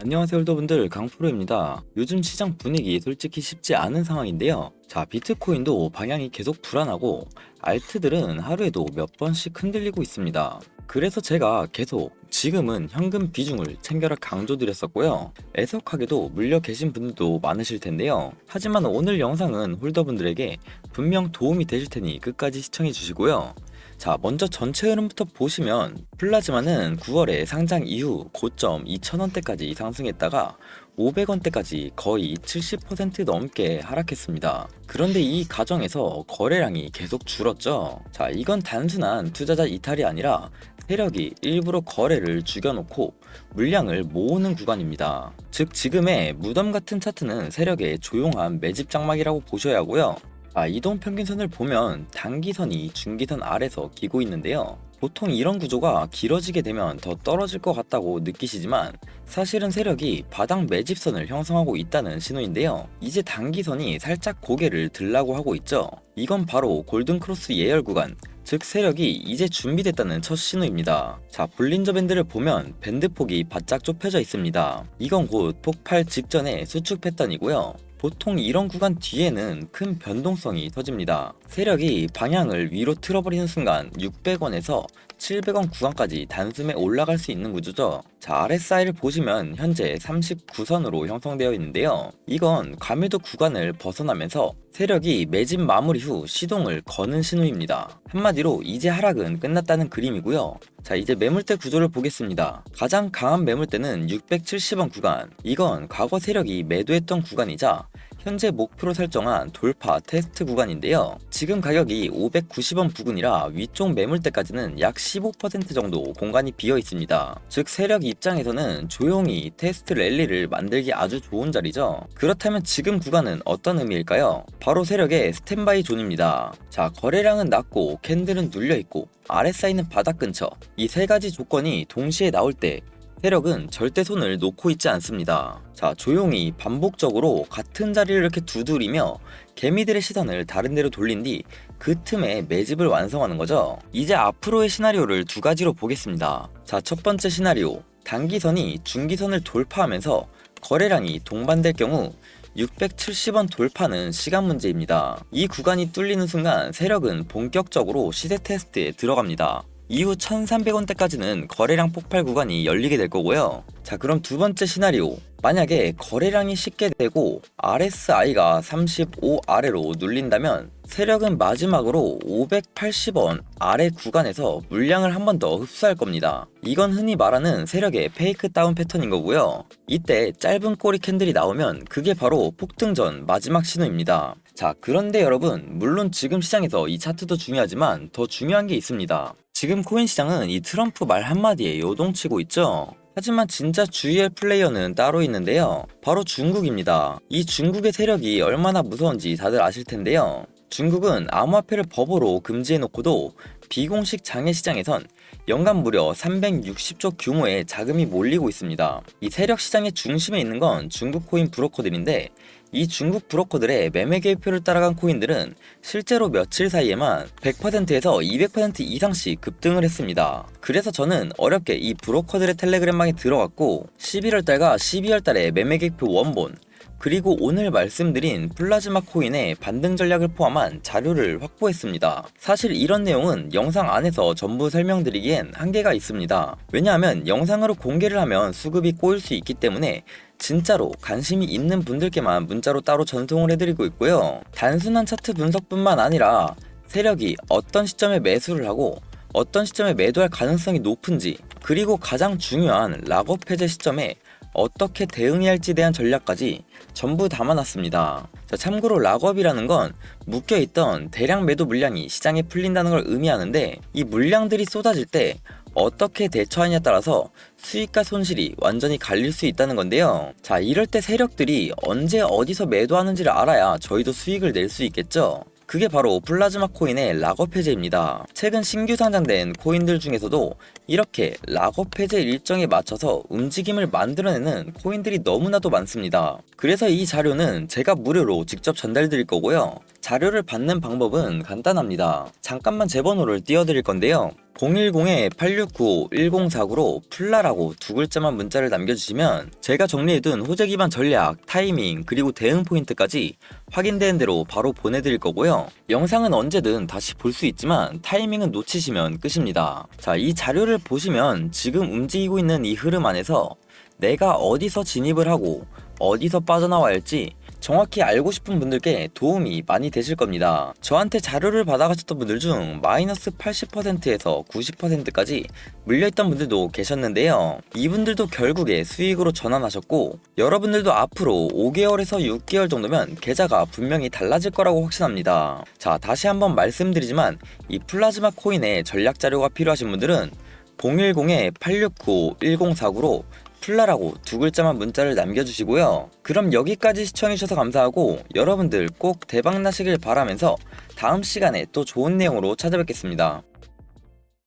안녕하세요 홀더분들 강프로입니다. 요즘 시장 분위기 솔직히 쉽지 않은 상황인데요. 자 비트코인도 방향이 계속 불안하고 알트들은 하루에도 몇 번씩 흔들리고 있습니다. 그래서 제가 계속 지금은 현금 비중을 챙겨라 강조드렸었고요. 애석하게도 물려 계신 분들도 많으실 텐데요. 하지만 오늘 영상은 홀더분들에게 분명 도움이 되실 테니 끝까지 시청해 주시고요. 자, 먼저 전체 흐름부터 보시면 플라즈마는 9월에 상장 이후 고점 2,000원대까지 상승했다가 500원대까지 거의 70% 넘게 하락했습니다. 그런데 이 과정에서 거래량이 계속 줄었죠. 자, 이건 단순한 투자자 이탈이 아니라 세력이 일부러 거래를 죽여놓고 물량을 모으는 구간입니다. 즉 지금의 무덤 같은 차트는 세력의 조용한 매집 장막이라고 보셔야 하고요. 아, 이동 평균선을 보면 단기선이 중기선 아래서 기고 있는데요. 보통 이런 구조가 길어지게 되면 더 떨어질 것 같다고 느끼시지만 사실은 세력이 바닥 매집선을 형성하고 있다는 신호인데요. 이제 단기선이 살짝 고개를 들라고 하고 있죠. 이건 바로 골든크로스 예열 구간, 즉 세력이 이제 준비됐다는 첫 신호입니다. 자, 볼린저 밴드를 보면 밴드 폭이 바짝 좁혀져 있습니다. 이건 곧 폭발 직전의 수축 패턴이고요. 보통 이런 구간 뒤에는 큰 변동성이 터집니다. 세력이 방향을 위로 틀어버리는 순간 600원에서 700원 구간까지 단숨에 올라갈 수 있는 구조죠. 자, RSI를 보시면 현재 39선으로 형성되어 있는데요. 이건 과매도 구간을 벗어나면서 세력이 매집 마무리 후 시동을 거는 신호입니다. 한마디로 이제 하락은 끝났다는 그림이고요. 자, 이제 매물대 구조를 보겠습니다. 가장 강한 매물대는 670원 구간. 이건 과거 세력이 매도했던 구간이자 현재 목표로 설정한 돌파 테스트 구간인데요. 지금 가격이 590원 부근이라 위쪽 매물대까지는 약 15% 정도 공간이 비어 있습니다. 즉 세력 입장에서는 조용히 테스트 랠리를 만들기 아주 좋은 자리죠. 그렇다면 지금 구간은 어떤 의미일까요? 바로 세력의 스탠바이 존입니다. 자, 거래량은 낮고 캔들은 눌려 있고 RSI는 바닥 근처. 이 세 가지 조건이 동시에 나올 때 세력은 절대 손을 놓고 있지 않습니다. 자, 조용히 반복적으로 같은 자리를 이렇게 두드리며 개미들의 시선을 다른 데로 돌린 뒤 그 틈에 매집을 완성하는 거죠. 이제 앞으로의 시나리오를 두 가지로 보겠습니다. 자, 첫 번째 시나리오. 단기선이 중기선을 돌파하면서 거래량이 동반될 경우 670원 돌파는 시간 문제입니다. 이 구간이 뚫리는 순간 세력은 본격적으로 시세 테스트에 들어갑니다. 이후 1300원대까지는 거래량 폭발 구간이 열리게 될 거고요. 자, 그럼 두 번째 시나리오. 만약에 거래량이 쉽게 되고 RSI가 35 아래로 눌린다면 세력은 마지막으로 580원 아래 구간에서 물량을 한 번 더 흡수할 겁니다. 이건 흔히 말하는 세력의 페이크 다운 패턴인 거고요. 이때 짧은 꼬리 캔들이 나오면 그게 바로 폭등 전 마지막 신호입니다. 자, 그런데 여러분, 물론 지금 시장에서 이 차트도 중요하지만 더 중요한 게 있습니다. 지금 코인 시장은 이 트럼프 말 한마디에 요동치고 있죠. 하지만 진짜 주의할 플레이어는 따로 있는데요. 바로 중국입니다. 이 중국의 세력이 얼마나 무서운지 다들 아실 텐데요. 중국은 암호화폐를 법으로 금지해놓고도 비공식 장외 시장에선 연간 무려 360조 규모의 자금이 몰리고 있습니다. 이 세력 시장의 중심에 있는 건 중국 코인 브로커들인데 이 중국 브로커들의 매매 계획표를 따라간 코인들은 실제로 며칠 사이에만 100%에서 200% 이상씩 급등을 했습니다. 그래서 저는 어렵게 이 브로커들의 텔레그램망에 들어갔고 11월 달과 12월 달에 매매 계획표 원본 그리고 오늘 말씀드린 플라즈마 코인의 반등 전략을 포함한 자료를 확보했습니다. 사실 이런 내용은 영상 안에서 전부 설명드리기엔 한계가 있습니다. 왜냐하면 영상으로 공개를 하면 수급이 꼬일 수 있기 때문에 진짜로 관심이 있는 분들께만 문자로 따로 전송을 해드리고 있고요. 단순한 차트 분석뿐만 아니라 세력이 어떤 시점에 매수를 하고 어떤 시점에 매도할 가능성이 높은지 그리고 가장 중요한 락업 해제 시점에 어떻게 대응해야 할지 대한 전략까지 전부 담아놨습니다. 자, 참고로 락업이라는 건 묶여있던 대량 매도 물량이 시장에 풀린다는 걸 의미하는데 이 물량들이 쏟아질 때 어떻게 대처하냐에 따라서 수익과 손실이 완전히 갈릴 수 있다는 건데요. 자, 이럴 때 세력들이 언제 어디서 매도하는지를 알아야 저희도 수익을 낼 수 있겠죠. 그게 바로 플라즈마 코인의 락업 해제입니다. 최근 신규 상장된 코인들 중에서도 이렇게 락업 해제 일정에 맞춰서 움직임을 만들어내는 코인들이 너무나도 많습니다. 그래서 이 자료는 제가 무료로 직접 전달드릴 거고요. 자료를 받는 방법은 간단합니다. 잠깐만 제 번호를 띄워드릴 건데요. 010-8695-1049로 플라라고 두 글자만 문자를 남겨주시면 제가 정리해둔 호재 기반 전략, 타이밍, 그리고 대응 포인트까지 확인되는 대로 바로 보내드릴 거고요. 영상은 언제든 다시 볼 수 있지만 타이밍은 놓치시면 끝입니다. 자, 이 자료를 보시면 지금 움직이고 있는 이 흐름 안에서 내가 어디서 진입을 하고 어디서 빠져나와야 할지 정확히 알고 싶은 분들께 도움이 많이 되실 겁니다. 저한테 자료를 받아가셨던 분들 중 마이너스 80%에서 90%까지 물려있던 분들도 계셨는데요. 이분들도 결국에 수익으로 전환하셨고 여러분들도 앞으로 5개월에서 6개월 정도면 계좌가 분명히 달라질 거라고 확신합니다. 자, 다시 한번 말씀드리지만 이 플라즈마 코인의 전략 자료가 필요하신 분들은 010-8695-1049로 플라라고 두 글자만 문자를 남겨주시고요. 그럼 여기까지 시청해주셔서 감사하고 여러분들 꼭 대박 나시길 바라면서 다음 시간에 또 좋은 내용으로 찾아뵙겠습니다.